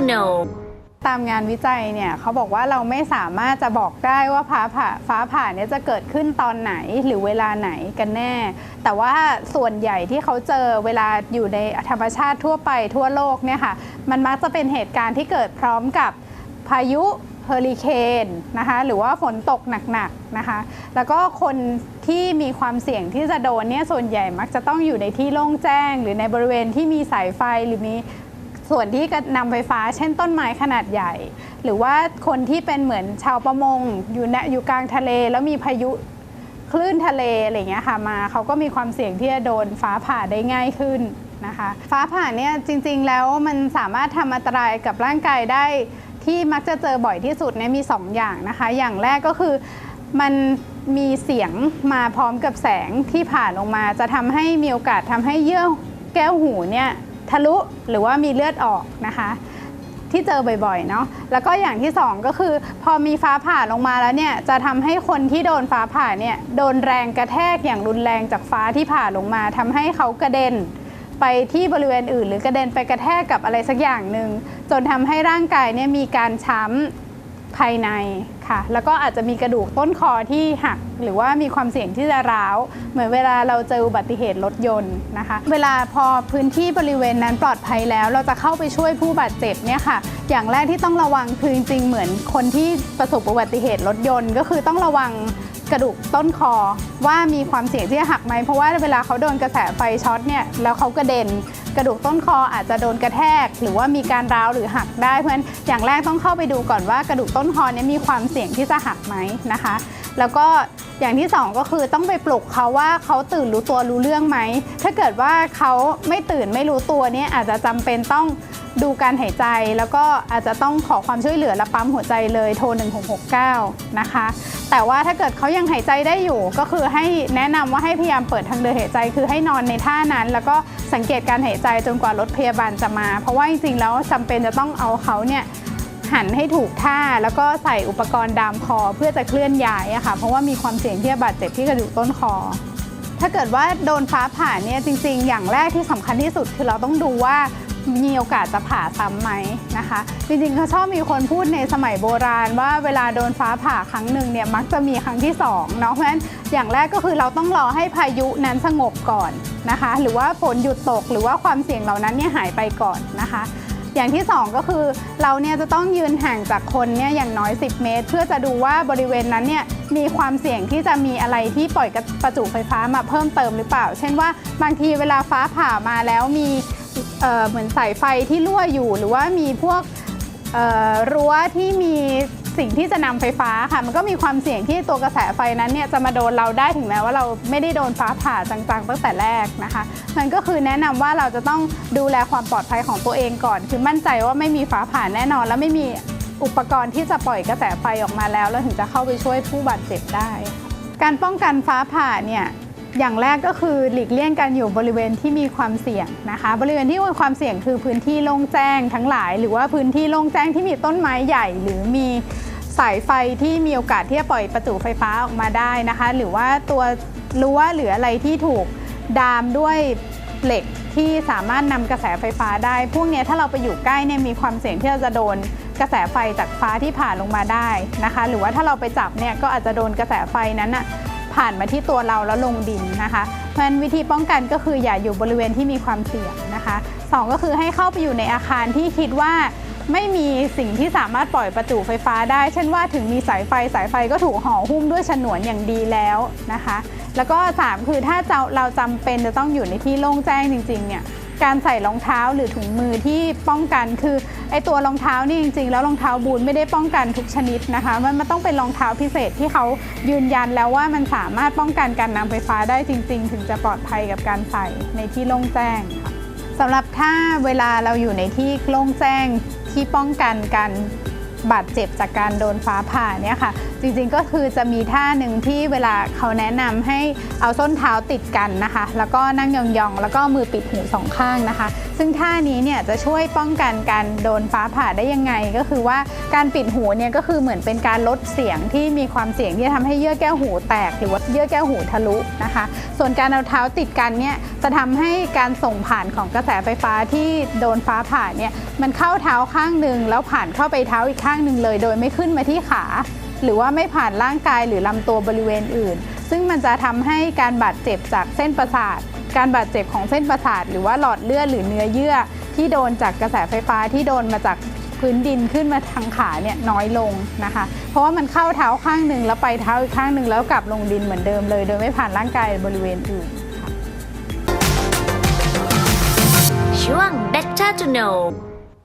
International ตามงานวิจัยเนี่ยเขาบอกว่าเราไม่สามารถจะบอกได้ว่าฟ้าผ่าฟ้าผ่าเนี่ยจะเกิดขึ้นตอนไหนหรือเวลาไหนกันแน่ แต่ว่าส่วนใหญ่ที่เขาเจอเวลาอยู่ในธรรมชาติทั่วไปทั่วโลกเนี่ยค่ะมันมักจะเป็นเหตุการณ์ที่เกิดพร้อมกับพายุเฮอริเคนนะคะหรือว่าฝนตกหนักๆนะคะ แล้วก็คนที่มีความเสี่ยงที่จะโดนเนี่ยส่วนใหญ่มักจะต้องอยู่ในที่โล่งแจ้ง หรือในบริเวณที่มีสายไฟหรือมี ส่วนที่นำไฟฟ้า เช่นต้นไม้ขนาดใหญ่ หรือว่าคนที่เป็นเหมือนชาวประมงอยู่ณอยู่กลางทะเล แล้วมีพายุคลื่นทะเลอะไรเงี้ยค่ะมาเขาก็มีความเสี่ยงที่จะโดนฟ้าผ่าได้ง่ายขึ้นนะคะ ฟ้าผ่าเนี่ยจริงๆแล้วมันสามารถทำอันตรายกับร่างกายได้ที่มักจะเจอบ่อยที่สุดเนี่ยมี 2 อย่างนะคะ อย่างแรกก็คือมันมีเสียงมาพร้อมกับแสงที่ผ่านลงมา จะทำให้มีโอกาสทำให้เยื่อแก้วหูเนี่ย ทะลุหรือว่ามีเลือดออกนะคะ ที่เจอบ่อยๆเนาะแล้วก็อย่างที่สองก็คือ พอมีฟ้าผ่าลงมาแล้วเนี่ยจะทำให้คนที่โดนฟ้าผ่าเนี่ยโดนแรงกระแทกอย่างรุนแรงจากฟ้าที่ผ่าลงมาทำให้เขากระเด็นไปที่บริเวณอื่น หรือกระเด็นไปกระแทกกับอะไรสักอย่างหนึ่งจนทำให้ร่างกายเนี่ยมีการช้ำ ภายในค่ะ แล้วก็อาจจะมีกระดูกต้นคอที่หัก หรือว่ามีความเสี่ยงที่จะร้าว เหมือนเวลาเราเจออุบัติเหตุรถยนต์นะคะ เวลาพอพื้นที่บริเวณนั้นปลอดภัยแล้ว เราจะเข้าไปช่วยผู้บาดเจ็บเนี่ยค่ะ อย่างแรกที่ต้องระวังคือจริงๆเหมือนคนที่ประสบอุบัติเหตุรถยนต์ ก็คือต้องระวัง กระดูกต้นคอว่ามีความเสี่ยงที่จะหักไหมเพราะว่าเวลาเขาโดนกระแสไฟช็อตเนี่ยแล้วเขากระเด็นกระดูกต้นคออาจจะโดนกระแทก หรือว่ามีการร้าวหรือหักได้เพราะฉะนั้นอย่างแรกต้องเข้าไปดูก่อนว่ากระดูกต้นคอเนี่ยมีความเสี่ยงที่จะหักไหมนะคะ แล้วก็อย่างที่สองก็คือต้องไปปลุกเขาว่าเขาตื่นรู้ตัวรู้เรื่องไหมถ้าเกิดว่าเขาไม่ตื่นไม่รู้ตัวเนี่ยอาจจะจำเป็นต้อง ดูการหายใจแล้วก็อาจจะต้องขอความช่วยเหลือและปั๊มหัวใจเลยโทร 1669 นะคะ แต่ว่าถ้าเกิดเขายังหายใจได้อยู่ ก็คือให้แนะนำว่าให้พยายามเปิดทางเดินหายใจ คือให้นอนในท่านั้น แล้วก็สังเกตการหายใจจนกว่ารถพยาบาลจะมา เพราะว่าจริงๆแล้วจำเป็นจะต้องเอาเขาเนี่ยหันให้ถูกท่าแล้วก็ใส่อุปกรณ์ดามคอเพื่อจะเคลื่อนย้ายอะค่ะ เพราะว่ามีความเสี่ยงที่จะบาดเจ็บที่กระดูกต้นคอถ้าเกิดว่าโดนฟ้าผ่าเนี่ยจริง ๆ อย่างแรกที่สำคัญที่สุดคือเราต้องดูว่า มีโอกาสจะผ่าซ้ำไหมนะคะ จริงๆเขาชอบมีคนพูดในสมัยโบราณ ว่าเวลาโดนฟ้าผ่าครั้งหนึ่งเนี่ยมักจะมีครั้งที่สองเนาะเพราะฉะนั้นอย่างแรกก็คือเราต้องรอให้พายุนั้นสงบก่อนนะคะ หรือว่าฝนหยุดตกหรือว่าความเสี่ยงเหล่านั้นเนี่ยหายไปก่อนนะคะอย่างที่ 2 ก็คือเราเนี่ยจะต้องยืนห่างจากคนเนี่ยอย่างน้อย 10 เมตร เพื่อจะดูว่าบริเวณนั้นเนี่ยมีความเสี่ยงที่จะมีอะไรที่ปล่อยกระประจุไฟฟ้ามาเพิ่มเติมหรือเปล่า เช่นว่าบางทีเวลาฟ้าผ่ามาแล้วมี เอ่อเหมือนสายไฟที่รั่วอยู่ หรือว่ามีพวกเอ่อรั้วที่มีสิ่งที่จะนำไฟฟ้าค่ะ มันก็มีความเสี่ยงที่ตัวกระแสไฟนั้นเนี่ยจะมาโดนเราได้ถึงแม้ว่าเราไม่ได้โดนฟ้าผ่าจังๆตั้งแต่แรกนะคะมันก็คือแนะนำว่าเราจะต้องดูแลความปลอดภัยของตัวเองก่อน คือมั่นใจว่าไม่มีฟ้าผ่าแน่นอน และไม่มีอุปกรณ์ที่จะปล่อยกระแสไฟออกมาแล้ว แล้วถึงจะเข้าไปช่วยผู้บาดเจ็บได้ การป้องกันฟ้าผ่าเนี่ย อย่างแรกก็คือหลีกเลี่ยงการอยู่บริเวณที่มีความเสี่ยงนะคะ บริเวณที่มีความเสี่ยงคือพื้นที่โล่งแจ้งทั้งหลาย หรือว่าพื้นที่โล่งแจ้งที่มีต้นไม้ใหญ่ หรือมีสายไฟที่มีโอกาสที่จะปล่อยประจุไฟฟ้าออกมาได้นะคะ หรือว่าตัวรั้วหรืออะไรที่ถูกดามด้วยเหล็กที่สามารถนำกระแสไฟฟ้าได้ พวกนี้ถ้าเราไปอยู่ใกล้เนี่ยมีความเสี่ยงที่เราจะโดนกระแสไฟจากฟ้าที่ผ่านลงมาได้นะคะ หรือว่าถ้าเราไปจับเนี่ยก็อาจจะโดนกระแสไฟนั้นอะ ผ่านมาที่ตัวเราแล้วลงดินนะคะ เพราะฉะนั้นวิธีป้องกันก็คืออย่าอยู่บริเวณที่มีความเสี่ยงนะคะสองก็คือให้เข้าไปอยู่ในอาคารที่คิดว่าไม่มีสิ่งที่สามารถปล่อยประจุไฟฟ้าได้ เช่นว่าถึงมีสายไฟสายไฟก็ถูกห่อหุ้มด้วยฉนวนอย่างดีแล้วนะคะ แล้วก็สามคือถ้าเราเราจำเป็นจะต้องอยู่ในที่โล่งแจ้งจริงๆเนี่ยการใส่รองเท้าหรือถุงมือที่ป้องกันคือ ไอตัวรองเท้านี่จริงๆ แล้วรองเท้าบูทไม่ได้ป้องกันทุกชนิดนะคะ มันมันต้องเป็นรองเท้าพิเศษที่เขายืนยันแล้วว่ามันสามารถป้องกันการนำไฟฟ้าได้จริง ๆ ถึงจะปลอดภัยกับการใส่ในที่โล่งแจ้งค่ะสำหรับถ้าเวลาเราอยู่ในที่โล่งแจ้งที่ป้องกันการ บาดเจ็บจากการโดนฟ้าผ่าเนี่ยค่ะ จริงๆก็คือจะมีท่าหนึ่งที่เวลาเขาแนะนำให้เอาส้นเท้าติดกันนะคะ แล้วก็นั่งยองๆ แล้วก็มือปิดหูสองข้างนะคะ ซึ่งท่านี้เนี่ยจะช่วยป้องกันการโดนฟ้าผ่าได้ยังไง ก็คือว่าการปิดหูเนี่ยก็คือเหมือนเป็นการลดเสียงที่มีความเสี่ยงที่จะทำให้เยื่อแก้วหูแตก หรือว่าเยื่อแก้วหูทะลุนะคะ ส่วนการเอาเท้าติดกันเนี่ยจะทำให้การส่งผ่านของกระแสไฟฟ้าที่โดนฟ้าผ่าเนี่ยมันเข้าเท้าข้างหนึ่งแล้วผ่านเข้าไปเท้าอีกข้างข้างหนึ่งเลย โดยไม่ขึ้นมาที่ขา หรือว่าไม่ผ่านร่างกายหรือลำตัวบริเวณอื่น ซึ่งมันจะทำให้การบาดเจ็บจากเส้นประสาท การบาดเจ็บของเส้นประสาท หรือว่าหลอดเลือดหรือเนื้อเยื่อ ที่โดนจากกระแสไฟฟ้าที่โดนมาจากพื้นดินขึ้นมาทางขาเนี่ยน้อยลงนะคะ เพราะว่ามันเข้าเท้าข้างหนึ่งแล้วไปเท้าอีกข้างหนึ่งแล้วกลับลงดินเหมือนเดิมเลย โดยไม่ผ่านร่างกายบริเวณอื่นช่วง Better to Know